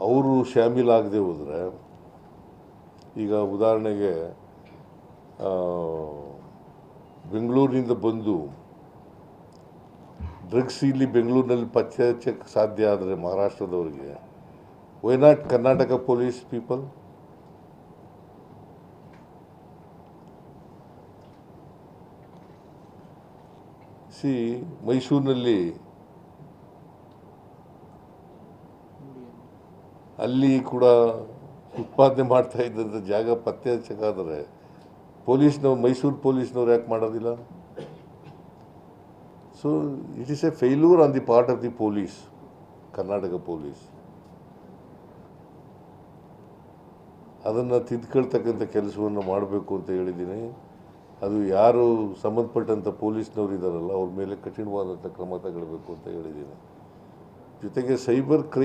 ಅವರು ಶಾಮೀಲಾಗದೆ ಹೋದರೆ, ಈಗ ಉದಾಹರಣೆಗೆ ಬೆಂಗಳೂರಿನಿಂದ ಬಂದು ಡ್ರಗ್ಸ್ ಇಲ್ಲಿ ಬೆಂಗಳೂರಿನಲ್ಲಿ ಪತ್ತೆ ಹಚ್ಚಕ್ಕೆ ಸಾಧ್ಯ ಆದರೆ ಮಹಾರಾಷ್ಟ್ರದವರಿಗೆ why not Karnataka police people see ಮೈಸೂರಿನಲ್ಲಿ ಅಲ್ಲಿ ಕೂಡ ಉತ್ಪಾದನೆ ಮಾಡ್ತಾ ಇದ್ದಂಥ ಜಾಗ ಪತ್ತೆ ಹಚ್ಚಕ್ಕಾದರೆ ಪೊಲೀಸ್ನವ್ರು, ಮೈಸೂರು ಪೊಲೀಸ್ನವ್ರು ಯಾಕೆ ಮಾಡೋದಿಲ್ಲ? So it is a failure on the part of the police Karnataka police ಅದನ್ನು ತಿದ್ಕೊಳ್ತಕ್ಕಂಥ ಕೆಲಸವನ್ನು ಮಾಡಬೇಕು ಅಂತ ಹೇಳಿದ್ದೀನಿ. ಅದು ಯಾರು ಸಂಬಂಧಪಟ್ಟಂಥ ಪೊಲೀಸ್ನವ್ರು ಇದ್ದಾರಲ್ಲ ಅವ್ರ ಮೇಲೆ ಕಠಿಣವಾದಂಥ ಕ್ರಮ ತಗೊಳ್ಬೇಕು ಅಂತ ಹೇಳಿದ್ದೀನಿ. ಜೊತೆಗೆ ಸೈಬರ್ ಕ್ರೈಮ್